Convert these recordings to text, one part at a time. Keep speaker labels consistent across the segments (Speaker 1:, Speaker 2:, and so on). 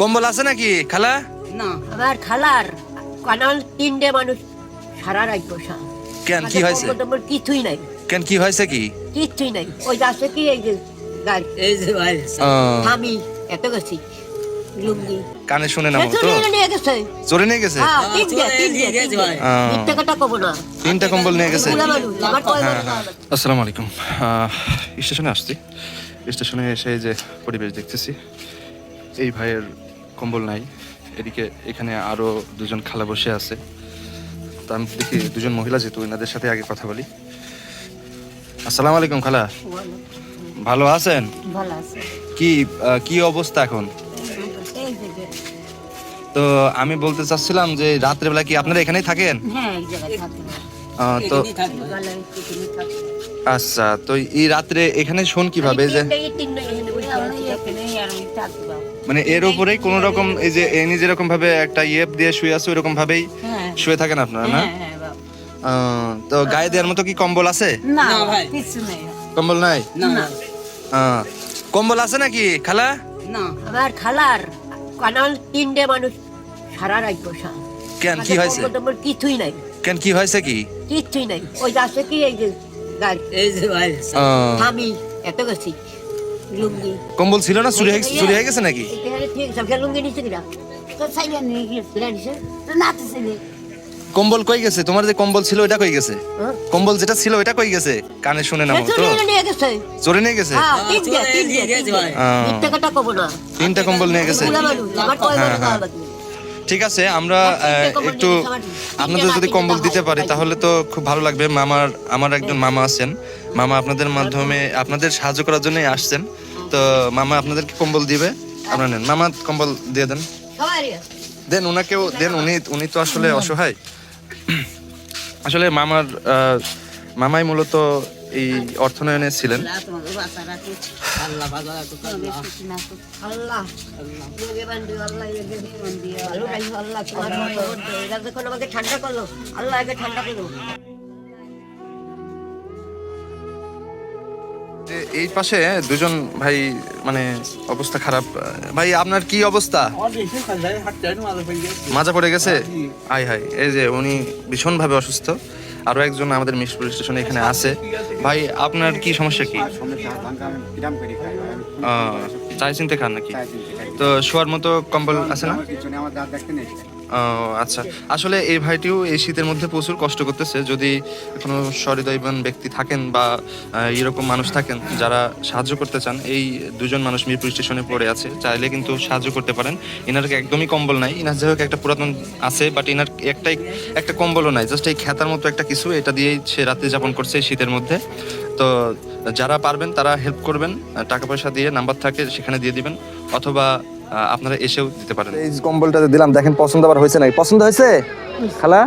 Speaker 1: কম্বল আছে নাকি? খালা?
Speaker 2: না
Speaker 3: আমার খালার কানাল তিনটে মানুষ সারা রাত বসা।
Speaker 1: কেন কি হয়েছে?
Speaker 3: কিছুই নাই।
Speaker 1: কেন কি হয়েছে কি?
Speaker 3: কিচ্ছুই নাই। ওই যাচ্ছে কি এই যে
Speaker 2: এই যে ভাই
Speaker 3: আমি এত গেছি লুঙ্গি।
Speaker 1: কানে শুনে না তো।
Speaker 3: চুরি নিয়ে গেছে।
Speaker 1: চোরে নিয়ে গেছে?
Speaker 3: হ্যাঁ
Speaker 2: হ্যাঁ,
Speaker 3: তিনটে
Speaker 1: কম্বল নিয়ে গেছে? হ্যাঁ? আসসালামু আলাইকুম। আহ, স্টেশনে আসছি। স্টেশনে এসে এই যে পরিবেশ দেখতেছি। এই ভাইয়ের কম্বল নাই এদিকে এখানে আরও দুজন খালা বসে আছে তা আমি দেখি দুজন মহিলা যেহেতু এনাদের সাথে আগে কথা বলি আসসালামু আলাইকুম খালা ভালো আছেন কি কি অবস্থা এখন তো আমি বলতে চাচ্ছিলাম যে রাত্রেবেলা কি আপনারা এখানেই থাকেন
Speaker 3: হ্যাঁ
Speaker 1: তো। আচ্ছা তো এই রাত্রে এখানে শোন কীভাবে যে মানে এর উপরেই কোন রকম এই যে এনি যেরকম ভাবে একটা ইয়েপ দিয়ে শুয়ে আছে ওইরকম ভাবেই
Speaker 3: হ্যাঁ।
Speaker 1: শুয়ে থাকেন আপনারা না?
Speaker 3: হ্যাঁ, হ্যাঁ,
Speaker 1: তো গায়ে দেওয়ার মতো কি কম্বল আছে?
Speaker 3: না
Speaker 2: না, ভাই।
Speaker 3: কিছু নেই।
Speaker 1: কম্বল নাই?
Speaker 2: না না।
Speaker 1: কম্বল আছে নাকি? খালা?
Speaker 2: না।
Speaker 3: আমার খালার কানাল তিনটে মানুষ সারা রাত বসা।
Speaker 1: কেন কি হয়েছে?
Speaker 3: আমার কিছুই নাই।
Speaker 1: কেন কি হয়েছে কি?
Speaker 3: কিচ্ছুই নাই। ওই যাচ্ছে কি এই যে
Speaker 2: এই যে ভাই
Speaker 3: আমি এত গেছি। লুঙ্গি।
Speaker 1: কম্বল ছিল না? চুরি হয়ে চুরি হয়ে গেছে নাকি?
Speaker 3: লুঙ্গি কিনা
Speaker 1: কম্বল কই গেছে? তোমার যে কম্বল ছিল ওটা কই গেছে? কম্বল যেটা ছিল ওইটা কই গেছে? কানে শুনে না তো
Speaker 3: চুরি নিয়ে গেছে। হ্যাঁ তিনটা
Speaker 1: কম্বল নিয়ে গেছে। ঠিক আছে আমরা
Speaker 3: কম্বল
Speaker 1: একটু। আপনাদের যদি কম্বল দিতে পারি তাহলে তো খুব ভালো লাগবে। মামার আমার একজন মামা আছেন। মামা আপনাদের মাধ্যমে আপনাদের সাহায্য করার জন্যই আসছেন। তো মামা আপনাদেরকে কম্বল দিবে। আপনারা নেন। মামা কম্বল দিয়ে দেন। দেন ওনাকেও দেন উনি উনি তো আসলে অসহায়। আসলে মামার মামাই মূলত এই অর্থনয়নে ছিলেন। এই পাশে দুজন ভাই মানে অবস্থা খারাপ। ভাই, আপনার কি অবস্থা? মাজা পড়ে গেছে? আই হাই। এই যে উনি ভীষণ ভাবে অসুস্থ। আরও একজন আমাদের মিরপুর স্টেশনে এখানে আছে। ভাই আপনার কি সমস্যা কি? চাই চিনতে খান নাকি। তো শোয়ার মতো কম্বল আছে না? আচ্ছা। আসলে এই ভাইটিও এই শীতের মধ্যে প্রচুর কষ্ট করতেছে। যদি কোনো সহৃদয়বান ব্যক্তি থাকেন বা এরকম মানুষ থাকেন যারা সাহায্য করতে চান, এই দুজন মানুষ মিরপুর স্টেশনে পড়ে আছে, চাইলে কিন্তু সাহায্য করতে পারেন। ইনার একদমই কম্বল নাই। ইনার যাই হোক একটা পুরাতন আছে বাট এনার একটাই, একটা কম্বলও নাই। জাস্ট এই খেতার মতো একটা কিছু, এটা দিয়েই সে রাত্রি যাপন করছে এই শীতের মধ্যে। তো যারা পারবেন তারা হেল্প করবেন। টাকা পয়সা দিয়ে নাম্বার থাকে, সেখানে দিয়ে দিবেন। অথবা আপনারা এসেও দিতে পারেন। এই কম্বলটা দিলাম দেখেন পছন্দ আবার হয়েছে নাকি পছন্দ হয়েছে? খালা?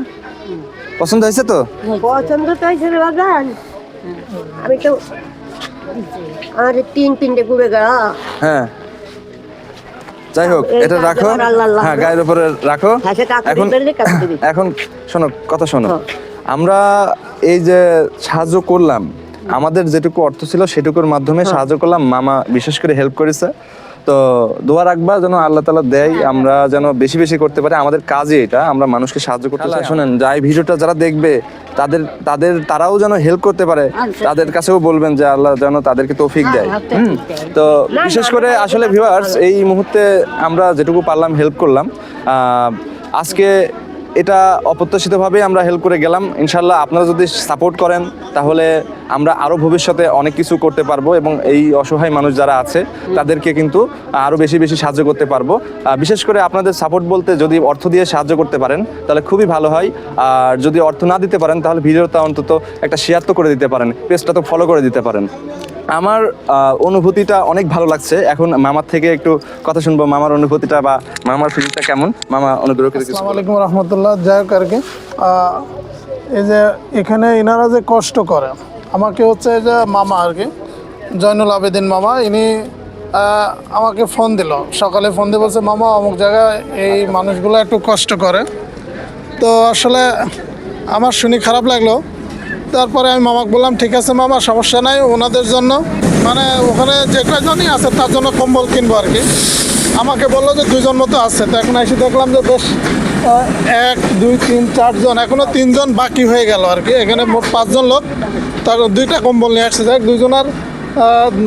Speaker 1: পছন্দ হয়েছে তো?
Speaker 3: পছন্দ তো হয়েছে রে বাগান আমি তো আর তিন তিনটে ঘুরে গা।
Speaker 1: হ্যাঁ। যাই হোক এটা রাখো। হ্যাঁ গায়ের উপরে রাখো।
Speaker 3: হ্যাঁ,
Speaker 1: এখন এখন শোনো কথা শোনো।
Speaker 3: হ্যাঁ।
Speaker 1: আমরা এই যে সাহায্য করলাম আমাদের যেটুকু অর্থ ছিল সেটুকুর মাধ্যমে
Speaker 3: হ্যাঁ।
Speaker 1: সাহায্য করলাম। মামা বিশেষ করে হেল্প করেছে। তো দোয়া রাখবা যেন আল্লাহ তালা দেয় আমরা যেন বেশি বেশি করতে পারি। আমাদের কাজে এটা আমরা মানুষকে সাহায্য করতে চাই। শোনেন যাই ভিডিওটা যারা দেখবে তাদের তাদের তারাও যেন হেল্প করতে পারে। তাদের কাছেও বলবেন যে আল্লাহ যেন তাদেরকে তৌফিক দেয়।
Speaker 3: হ্যাঁ।
Speaker 1: তো বিশেষ করে আসলে ভিউয়ার্স এই মুহূর্তে আমরা যেটুকু পারলাম হেল্প করলাম আহ, আজকে এটা অপ্রত্যাশিতভাবে আমরা হেল্প করে গেলাম। ইনশাল্লাহ আপনারা যদি সাপোর্ট করেন, তাহলে আমরা আরও ভবিষ্যতে অনেক কিছু করতে পারব এবং এই অসহায় মানুষ যারা আছে, তাদেরকে কিন্তু আরও বেশি বেশি সাহায্য করতে পারব। বিশেষ করে আপনাদের সাপোর্ট বলতে যদি অর্থ দিয়ে সাহায্য করতে পারেন, তাহলে খুবই ভালো হয়। আর যদি অর্থ না দিতে পারেন, তাহলে ভিডিওটা অন্তত একটা শেয়ার তো করে দিতে পারেন পেজটা তো ফলো করে দিতে পারেন। আমার অনুভূতিটা অনেক ভালো লাগছে। এখন মামার থেকে একটু কথা শুনব, মামার অনুভূতিটা বা মামার ফিলিংটা কেমন? মামা অনুগ্রহ করে
Speaker 4: আসসালামু আলাইকুম রহমতুল্লাহ, যাই হোক আর কি। এই যে এখানে ইনারা যে কষ্ট করে আমাকে হচ্ছে যে মামা আর কি, জয়নুল আবেদিন মামা, ইনি আমাকে ফোন দিল। সকালে ফোন দিয়ে বলছে, মামা, অমুক জায়গায় এই মানুষগুলো একটু কষ্ট করে। তো আসলে আমার শুনি খারাপ লাগল তারপরে আমি মামাকে বললাম ঠিক আছে মামা সমস্যা নাই ওনাদের জন্য। মানে ওখানে যে কয়জনই আছে তার জন্য কম্বল কিনবো আর কি। আমাকে বলল যে দুজন মতো আছে। তো এখন এসে দেখলাম যে বেশ এক দুই তিন চারজন এখনও তিনজন বাকি হয়ে গেল আর কি। এখানে মোট পাঁচজন লোক। তার দুইটা কম্বল নিয়ে আসছে। যাক দুইজনের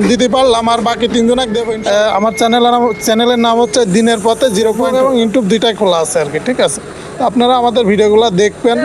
Speaker 4: দিতে পারলাম আর বাকি তিনজনকে দেবো আমার চ্যানেলের নাম চ্যানেলের নাম হচ্ছে দিনের পথে জিরো পয়েন্ট এবং ইউটিউব দুইটাই খোলা আছে আর কি ঠিক আছে? আপনারা আমাদের ভিডিওগুলো দেখবেন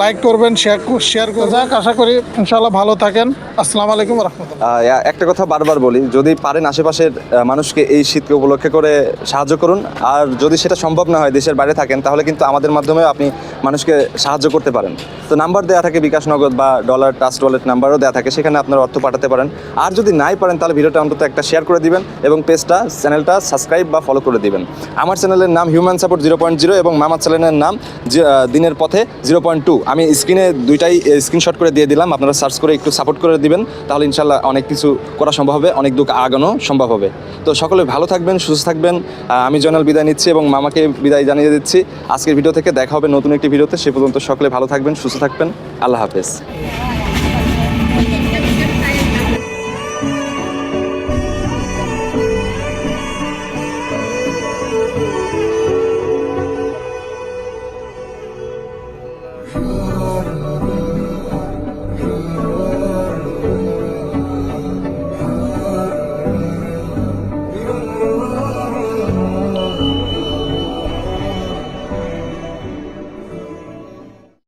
Speaker 4: লাইক করবেন শেয়ার শেয়ার করে যাক, আশা করি ইনশাআল্লাহ ভালো থাকেন। আসসালামু আলাইকুম রহমতুল্লাহ।
Speaker 1: একটা কথা বারবার বলি, যদি পারেন আশেপাশের মানুষকে এই শীতকে উপলক্ষে করে সাহায্য করুন, আর যদি সেটা সম্ভব না হয়, দেশের বাইরে থাকেন, তাহলে কিন্তু আমাদের মাধ্যমেও আপনি মানুষকে সাহায্য করতে পারেন। তো নাম্বার দেওয়া থাকে বিকাশ নগদ বা ডলার ট্রাস্ট ওয়ালেট নাম্বারও দেওয়া থাকে, সেখানে আপনার অর্থ পাঠাতে পারেন। আর যদি নাই পারেন, তাহলে ভিডিওটা অন্তত একটা শেয়ার করে দিবেন এবং পেজটা চ্যানেলটা সাবস্ক্রাইব বা ফলো করে দিবেন। আমার চ্যানেলের নাম human support zero point zero এবং মামার চ্যানেলের নাম দিনের পথে জিরো পয়েন্ট টু। আমি স্ক্রিনে দুইটাই স্ক্রিনশট করে দিয়ে দিলাম, আপনারা সার্চ করে একটু সাপোর্ট করে দিবেন, তাহলে ইনশাল্লাহ অনেক কিছু করা সম্ভব হবে, অনেক দুঃখ আগানো সম্ভব হবে। তো সকলে ভালো থাকবেন, সুস্থ থাকবেন। আমি জয়নাল বিদায় নিচ্ছি এবং মামাকে বিদায় জানিয়ে দিচ্ছি। আজকের ভিডিও থেকে দেখা হবে নতুন একটি ভিডিওতে, সে পর্যন্ত সকলে ভালো থাকবেন, সুস্থ থাকবেন। আল্লাহ হাফেজ।